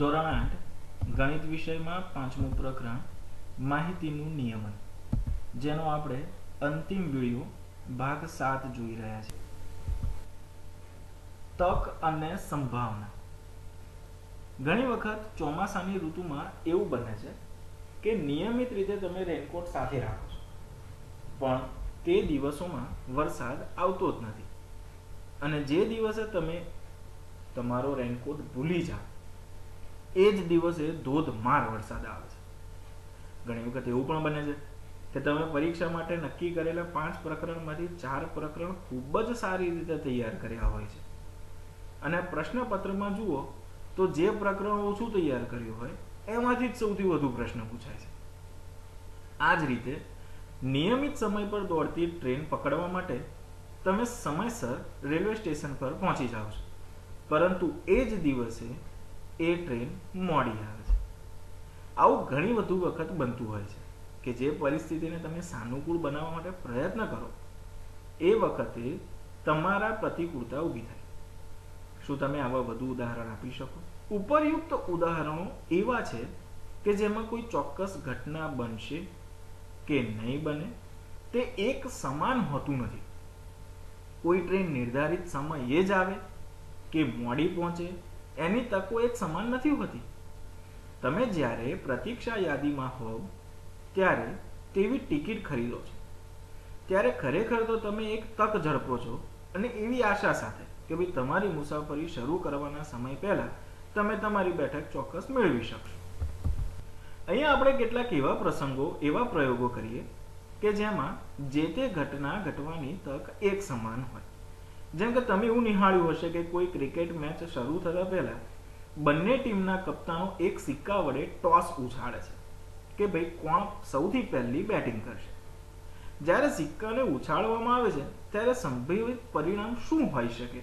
ધોરણ આઠ ગણિત વિષયમાં પાંચમું પ્રકરણ માહિતીનું નિયમન, જેનો આપણે અંતિમ વિડિયો ભાગ સાત જોઈ રહ્યા છીએ. તક અને સંભાવના. ઘણી વખત ચોમાસાની ઋતુમાં એવું બને છે કે નિયમિત રીતે તમે રેનકોટ સાથે રાખો છો, પણ તે દિવસોમાં વરસાદ આવતો જ નથી. અને જે દિવસે તમે તમારો રેનકોટ ભૂલી જાઓ એ જ દિવસે ધોધમાર વરસાદ આવે છે. ઘણી વખત એવું પણ બને છે કે તમે પરીક્ષા માટે નક્કી કરેલા પાંચ પ્રકરણમાંથી ચાર પ્રકરણ ખૂબ જ સારી રીતે તૈયાર કર્યા હોય છે. અને પ્રશ્નપત્રમાં જુઓ તો જે પ્રકરણ ઓછું તૈયાર કર્યું હોય, એમાંથી જ સૌથી વધુ પ્રશ્ન પૂછાય છે. આ જ રીતે નિયમિત સમય પર દોડતી ટ્રેન પકડવા માટે તમે સમયસર રેલવે સ્ટેશન પર પહોંચી જાઓ છો. પરંતુ એ જ દિવસે એ ટ્રેન મોડી આવે છે. આવું ઘણી વધુ વખત બનતું હોય છે કે જે પરિસ્થિતિને તમે સાનુકૂળ બનાવવા માટે પ્રયત્ન કરો, એ વખતે તમારા પ્રતિકૂળતા ઊભી થાય. શું તમે આવા વધુ ઉદાહરણ આપી શકો? ઉપરયુક્ત ઉદાહરણો એવા છે કે જેમાં કોઈ ચોક્કસ ઘટના બનશે કે નહીં બને, તે એક સમાન હોતું નથી. કોઈ ટ્રેન નિર્ધારિત સમયે જ આવે કે મોડી પહોંચે એની તકો એક સમાન નથી હોતી. તમે જ્યારે પ્રતીક્ષા યાદીમાં હોવ, ત્યારે તેવી ટિકિટ ખરીદો છો. ત્યારે ખરેખર તો તમે એક તક ઝડપો છો અને એવી આશા સાથે કે ભાઈ તમારી મુસાફરી શરૂ કરવાના સમય પહેલા તમે તમારી બેઠક ચોક્કસ મેળવી શકશો. અહીંયા આપણે કેટલાક એવા પ્રસંગો, એવા પ્રયોગો કરીએ કે જેમાં જે તે ઘટના ઘટવાની તક એક સમાન હોય. જેમ કે તમે એવું નિહાળ્યું હશે કે કોઈ ક્રિકેટ મેચ શરૂ થતા પહેલા બંને ટીમના કપ્તાનો એક સિક્કા વડે ટોસ ઉછાળે છે કે ભાઈ કોણ સૌથી પહેલી બેટિંગ કરશે. જ્યારે સિક્કાને ઉછાળવામાં આવે છે, ત્યારે સંભવિત પરિણામ શું હોઈ શકે?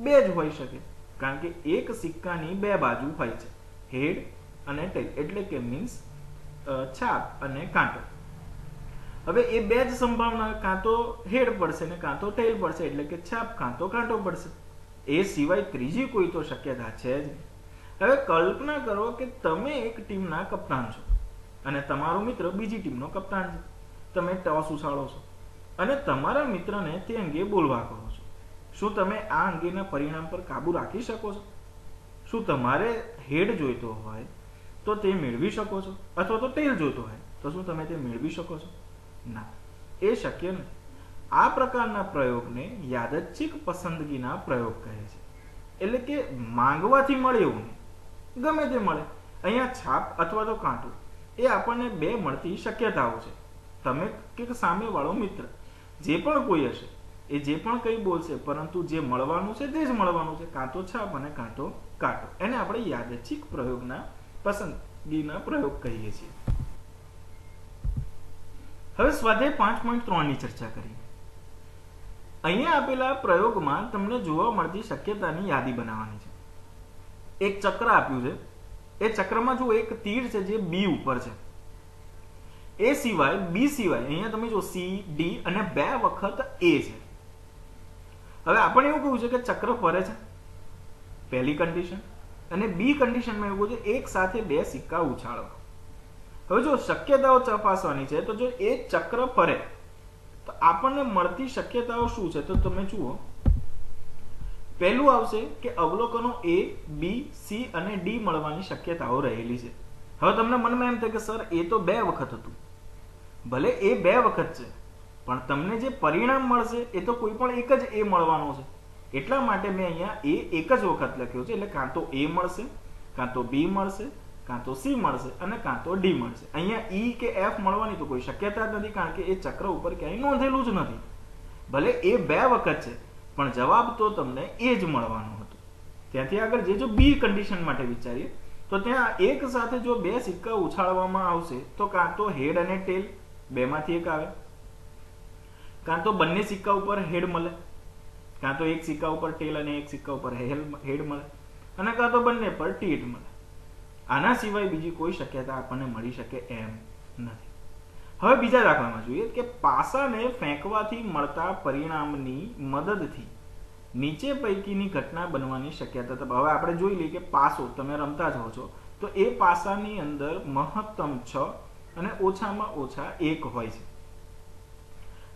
બે જ હોઈ શકે, કારણ કે એક સિક્કાની બે બાજુ હોય છે હેડ અને ટેલ એટલે કે મીન્સ છાપ અને કાંટો. હવે એ બે જ સંભાવના કાં તો હેડ પડશે ને કાં તો ટેલ પડશે, એટલે કે છાપ કાં તો કાંટો પડશે. એ સિવાય ત્રીજી કોઈ તો શક્યતા છે જ હવે કલ્પના કરો કે તમે એક ટીમના કપ્તાન છો અને તમારો મિત્ર બીજી ટીમનો કપ્તાન છે. તમે ટોસ ઉછાળો છો અને તમારા મિત્રને તે અંગે બોલવા કહો છો. શું તમે આ અંગેના પરિણામ પર કાબુ રાખી શકો છો? શું તમારે હેડ જોઈતો હોય તો તે મેળવી શકો છો? અથવા તો ટેલ જોઈતો હોય તો શું તમે તે મેળવી શકો છો? ના. એ શક્ય નથી. આ પ્રકારના પ્રયોગને યાદચ્છિક પસંદગીના પ્રયોગ કહે છે. એટલે કે માંગવાથી મળે એવું નહીં. ગમે તે મળે. અહીંયા છાપ અથવા તો કાંટો એ આપણને બે મળતી શક્યતાઓ છે. તમે કે સામેવાળો મિત્ર, જે પણ કોઈ હશે, એ જે પણ કંઈ બોલશે, પરંતુ જે મળવાનું છે તે જ મળવાનું છે. કાંટો છાપ અને કાંટો કાંટો. એને આપણે યાદચ્છિક પ્રયોગના પસંદગીના પ્રયોગ કહીએ છીએ. હવે સ્વાધ્યાય પાંચ પોઈન્ટ ત્રણની ચર્ચા કરી અહીંયા આપેલા પ્રયોગમાં તમને જોવા મળતી શક્યતાની યાદી બનાવવાની છે. એક ચક્ર આપ્યું છે. એ ચક્રમાં જો એક તીર છે જે બી ઉપર છે. એ સિવાય બી સિવાય અહીંયા તમે જો સી ડી અને બે વખત એ છે. હવે આપણે એવું કહ્યું છે કે ચક્ર ફરે છે. પહેલી કન્ડિશન અને બી કન્ડિશનમાં એવું છે, એક સાથે બે સિક્કા ઉછાળો હવે જો શક્યતાઓ તપાસવાની છે, તો જો એ ચક્ર ફરે, તો આપણને મળતી શક્યતાઓ શું છે? તો તમે જુઓ. પહેલું આવશે કે અવલોકનો એ બી સી અને ડી મળવાની શક્યતાઓ રહેલી છે. હવે તમને મનમાં એમ થાય કે, સર, એ તો બે વખત હતું. ભલે એ બે વખત છે, પણ તમને જે પરિણામ મળશે, એ તો કોઈ પણ એક જ એ મળવાનો છે. એટલા માટે મેં અહીંયા એ એક જ વખત લખ્યો છે, એટલે કાં તો એ મળશે, કાં તો બી મળશે કાં તો સી મળશે અને કાં તો ડી મળશે. અહીંયા ઈ કે એફ મળવાની તો કોઈ શક્યતા જ નથી, કારણ કે એ ચક્ર ઉપર ક્યાંય નોંધેલું જ નથી. ભલે એ બે વખત છે, પણ જવાબ તો તમને એ જ મળવાનો હતો. ત્યાંથી આગળ જે જો બી કન્ડિશન માટે વિચારીએ, તો ત્યાં એક સાથે જો બે સિક્કા ઉછાળવામાં આવશે, તો કાં તો હેડ અને ટેલ બેમાંથી એક આવે. કાં તો બંને સિક્કા ઉપર હેડ મળે. કાં તો એક સિક્કા ઉપર ટેલ અને એક સિક્કા ઉપર હેડ મળે. અને કાં તો બંને પર ટીટ મળે. આના સિવાય બીજી કોઈ શક્યતા આપણને મળી શકે એમ નથી. હવે બીજા દાખલામાં જોઈએ કે પાસાને ફેંકવાથી મળતા પરિણામની મદદથી નીચે પૈકીની ઘટના બનવાની શક્યતા. હવે આપણે જોઈ લઈએ કે પાસો, તમે રમતા જ છો, તો એ પાસાની અંદર મહત્તમ છ અને ઓછામાં ઓછા એક હોય છે.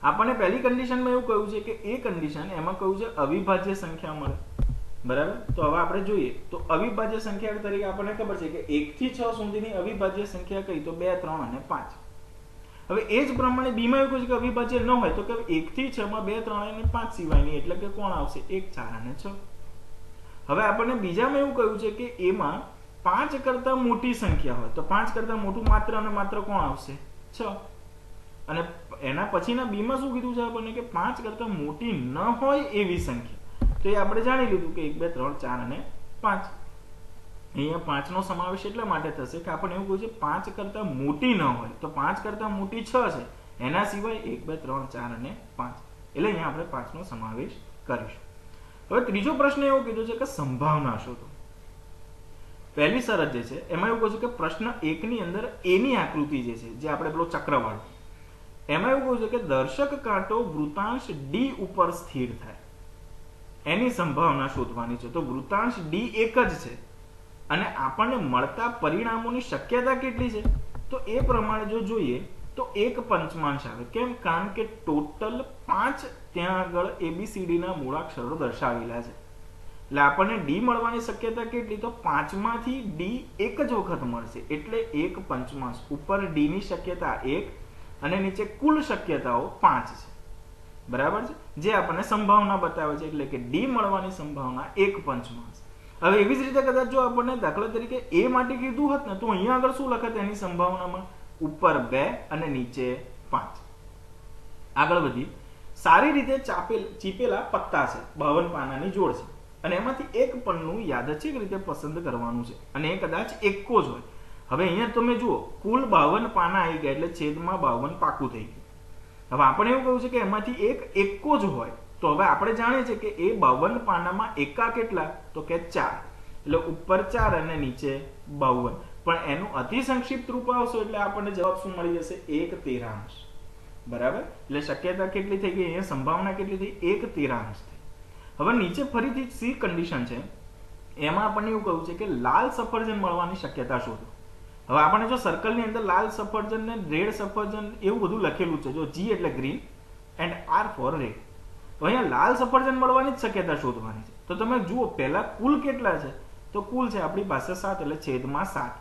આપણને પહેલી કન્ડિશનમાં એવું કહ્યું છે કે એ કન્ડિશન એમાં કહ્યું છે અવિભાજ્ય સંખ્યા મળે. બરાબર? તો હવે આપણે જોઈએ. તો અવિભાજ્ય સંખ્યા તરીકે આપણને ખબર છે કે એક થી છ સુધીની અવિભાજ્ય સંખ્યા કઈ? તો બે, ત્રણ અને પાંચ. હવે એ જ પ્રમાણે બીમાં એવું કહ્યું કે અવિભાજ્ય ન હોય તો કે એક થી છ માં બે, ત્રણ અને પાંચ સિવાયની એટલે કે કોણ આવશે? એક, ચાર અને છ. હવે આપણને બીજામાં એવું કહ્યું છે કે એમાં પાંચ કરતા મોટી સંખ્યા હોય. તો પાંચ કરતા મોટું માત્ર અને માત્ર કોણ આવશે? છ. અને એના પછીના બીમાં શું કીધું છે આપણને કે પાંચ કરતા મોટી ન હોય એવી સંખ્યા. તો એ આપણે જાણી લીધું કે એક, બે, ત્રણ, ચાર અને પાંચ. અહીંયા પાંચનો સમાવેશ એટલા માટે થશે કે આપણને એવું કહ્યું છે, પાંચ કરતાં મોટી ન હોય. તો પાંચ કરતાં મોટી છ છે. એના સિવાય એક, બે, ત્રણ, ચાર અને પાંચ. એટલે અહીંયા આપણે પાંચનો સમાવેશ કરીશું. હવે ત્રીજો પ્રશ્ન એવો કીધો છે કે સંભાવના શોધો. પહેલી શરત જે છે, એમાં એવું કહ્યું છે કે પ્રશ્ન એકની અંદર એની આકૃતિ જે છે, જે આપણે પેલો ચક્રવાળો. એમાં એવું કહ્યું છે કે દર્શક કાંટો વૃતાંશ ડી ઉપર સ્થિર થાય. એની સંભાવના શોધવાની છે. તો વૃતાંશ ડી એક જ છે. અને આપણને મળતા પરિણામોની શક્યતા કેટલી છે? તો એ પ્રમાણે જો જોઈએ, તો એક પંચમાંશ આવે. કેમ? કારણ કે ટોટલ પાંચ ત્યાં આગળ એબીસીડીના મૂળાક્ષરો દર્શાવેલા છે. એટલે આપણને ડી મળવાની શક્યતા કેટલી? તો પાંચમાંથી ડી એક જ વખત મળશે. એટલે એક પંચમાંશ. ઉપર ડી ની શક્યતા એક અને નીચે કુલ શક્યતાઓ પાંચ છે. બરાબર છે? જે આપણને સંભાવના બતાવે છે, એટલે કે ડી મળવાની સંભાવના એક પંચમાંશ હવે એવી જ રીતે કદાચ જો આપણને દાખલા તરીકે એ માટે કીધું હોત ને, તો અહીંયા આગળ શું લખત એની સંભાવનામાં? ઉપર બે અને નીચે પાંચ. આગળ વધી. સારી રીતે ચાપેલ, ચીપેલા પત્તા છે, બાવન પાનાની જોડ છે. અને એમાંથી એક પન્નું યાદચ્છિક રીતે પસંદ કરવાનું છે. અને એ કદાચ એકો જ હોય. હવે અહીંયા તમે જુઓ, કુલ બાવન પાના આવી ગયા, એટલે છેદમાં બાવન પાકું થઈ ગયું. હવે આપણે એવું કહ્યું છે કે એમાંથી એક એકો જ હોય. તો હવે આપણે જાણીએ છીએ કે એ બાવન પાનામાં એકા કેટલા? તો કે ચાર. એટલે ઉપર ચાર અને નીચે બાવન. પણ એનું અતિ સંક્ષિપ્ત રૂપ આવશે એટલે આપણને જવાબ શું મળી જશે? એક તેરાંશ. બરાબર? એટલે શક્યતા કેટલી થઈ ગઈ? અહીંયા સંભાવના કેટલી થઈ? એક તેરાંશ થઈ. હવે નીચે ફરીથી સી કન્ડિશન છે. એમાં આપણને એવું કહ્યું છે કે લાલ સફરજન મળવાની શક્યતા શોધો. હવે આપણે જો સર્કલની અંદર લાલ સફરજન ને રેડ સફરજન એવું બધું લખેલું છે, જો જી એટલે green and R for red તો અહીંયા લાલ સફરજન મળવાની જ શક્યતા શોધવાની છે. તો તમે જુઓ, પહેલા કુલ કેટલા છે? તો કુલ છે આપણી પાસે સાત એટલે છેદમાં સાત.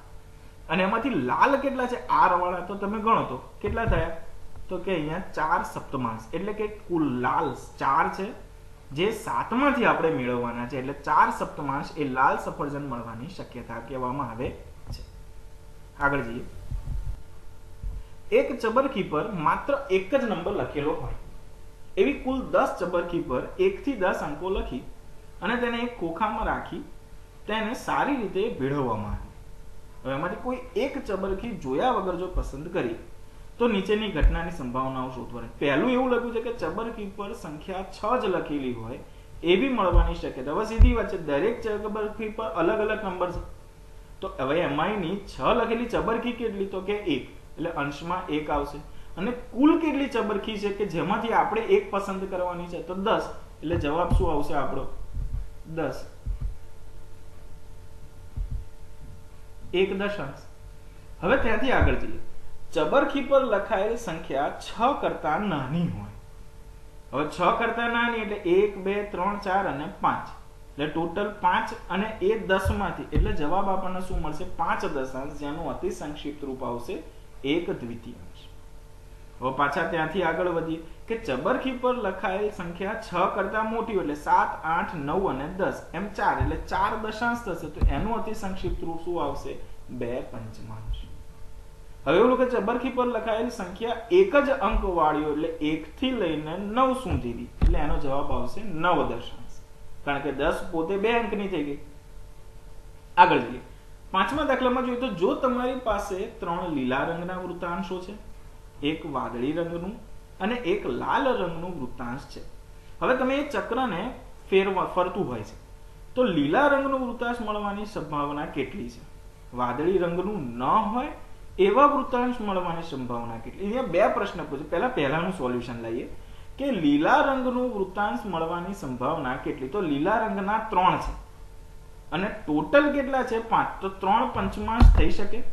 અને એમાંથી લાલ કેટલા છે? આર વાળા. તો તમે ગણો તો કેટલા થયા? તો કે અહીંયા ચાર સપ્તમાંશ. એટલે કે કુલ લાલ ચાર છે. જે સાતમાંથી આપણે મેળવવાના છે. એટલે ચાર સપ્તમાંશ એ લાલ સફરજન મળવાની શક્યતા કહેવામાં આવે આગળ જઈએ એક ચબરખી પર માત્ર એક જ નંબર લખેલો હોય. એવી કુલ દસ ચબરખી પર એકથી દસ અંકો લખી અને તેને એક ખોખામાં રાખી તેને સારી રીતે ભેળવવામાં આવે. હવે એમાંથી કોઈ એક ચબરખી જોયા વગર જો પસંદ કરી, તો નીચેની ઘટનાની સંભાવનાઓ શોધવાની પહેલું એવું લખ્યું છે કે ચબરખી પર સંખ્યા છ જ લખેલી હોય એવી મળવાની શક્યતા. હવે સીધી વાત છે, દરેક ચબરખી પર અલગ અલગ નંબર તો હવે એમાંની છ લખેલી ચબરખી કેટલી? તો કે એક. એટલે અંશમાં એક આવશે. અને કુલ કેટલી ચબરખી છે કે જેમાંથી આપણે એક પસંદ કરવાની છે? તો દસ. એટલે જવાબ શું આવશે આપણો? દસ. એક દશાંશ. હવે ત્યાંથી આગળ જઈએ. ચબરખી પર લખાયેલ સંખ્યા છ કરતા નાની હોય. હવે છ કરતા નાની એટલે એક, બે, ત્રણ, ચાર અને પાંચ. એટલે ટોટલ પાંચ અને એ દસમાંથી એટલે જવાબ આપણને શું મળશે? પાંચ દશાંશ, જેનું અતિ સંક્ષિપ્ત રૂપ આવશે એક દ્વિતીયાંશ. હવે પાછા ત્યાંથી આગળ વધીએ કે ચબરખી પર લખાયેલ સંખ્યા છ કરતા મોટી એટલે સાત, આઠ, નવ અને દસ. એમ ચાર, એટલે ચાર દશાંશ થશે, તો એનું અતિ સંક્ષિપ્ત રૂપ શું આવશે? બે પંચમાંશ. હવે એવું કે ચબરખી પર લખાયેલ સંખ્યા એક જ અંક વાળ્યો એટલે એક થી લઈને નવ સુધીની એટલે એનો જવાબ આવશે નવ દશાંશ. કારણ કે દસ પોતે બે અંકની થઈ ગઈ. આગળ જઈએ. પાંચમા દાખલામાં જોઈએ તો જો તમારી પાસે ત્રણ લીલા રંગના વૃત્તાંશો છે, એક વાદળી રંગનું અને એક લાલ રંગનું વૃત્તાંશ છે. હવે તમે એ ચક્રને ફેરવા ફરતું હોય છે. તો લીલા રંગનું વૃત્તાંશ મળવાની સંભાવના કેટલી છે? વાદળી રંગનું ન હોય એવા વૃત્તાંશ મળવાની સંભાવના કેટલી? અહીંયા બે પ્રશ્ન પૂછે. પહેલા પહેલાનું સોલ્યુશન લઈએ. કે લીલા રંગનું વૃત્તાંશ મળવાની સંભાવના કેટલી? તો લીલા રંગના ત્રણ છે. અને ટોટલ કેટલા છે? પાંચ. તો ત્રણ પંચમાંશ થઈ શકે.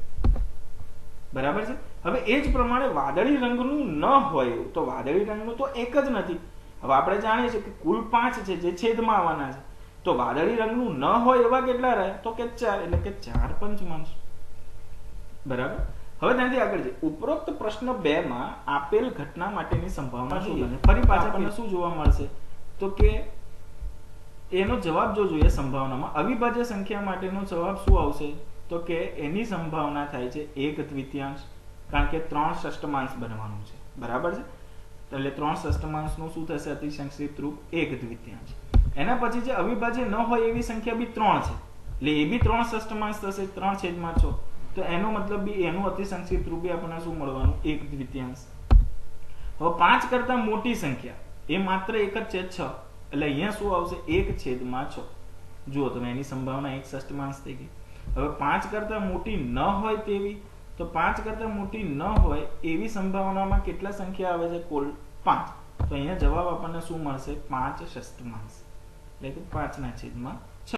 બરાબર છે? હવે એ જ પ્રમાણે વાદળી રંગનું ન હોય તો વાદળી રંગનું તો એક જ નથી. હવે આપણે જાણીએ છીએ કે કુલ પાંચ છે, જે છેદમાં આવવાના છે. તો વાદળી રંગનું ન હોય એવા કેટલા રહે? તો કે ચાર, એટલે કે ચાર પંચમાંશ. બરાબર? હવે ત્યાંથી આગળ છે ઉપરોક્ત પ્રશ્ન બે માં આપેલ ઘટના માટેની સંભાવના શું બને? ફરી પાછા આપણને શું જોવા મળશે? તો કે એનો જવાબ જો જોઈએ સંભાવનામાં અવિભાજ્ય સંખ્યા માટેનો જવાબ શું આવશે? તો કે એની સંભાવના થાય છે એક દ્વિતીયાંશ કારણ કે ત્રણ ષષ્ટમાંશ બનવાનું છે. બરાબર છે? એટલે ત્રણ ષષ્ટમાંશનું શું થશે? અતિસંક્ષિપ્ત રૂપ એક દ્વિતીયાંશ. એના પછી જે અવિભાજ્ય ન હોય એવી સંખ્યા બી ત્રણ છે. એટલે એ બી ત્રણ ષષ્ટમાંશ થશે ત્રણ છેદમાં છ. તો એનો મતલબ બી એનું અતિસંક્ષિપ્ત રૂપે આપણને શું મળવાનું? એક દ્વિતીયાંશ. હવે પાંચ કરતા મોટી સંખ્યા. એ માત્ર એક જ છે છ. એટલે અહીંયા શું આવશે? એક છેદમાં છ. જુઓ તમે, એની સંભાવના એક ષષ્ટમાંશ થઈ ગઈ. હવે પાંચ કરતા મોટી ન હોય તેવી, તો પાંચ કરતા મોટી ન હોય એવી સંભાવનામાં કેટલા સંખ્યા આવે છે? કુલ પાંચ. તો અહીંયા જવાબ આપણને શું મળશે? પાંચ ષષ્ટમાંશ એટલે કે પાંચના છેદમાં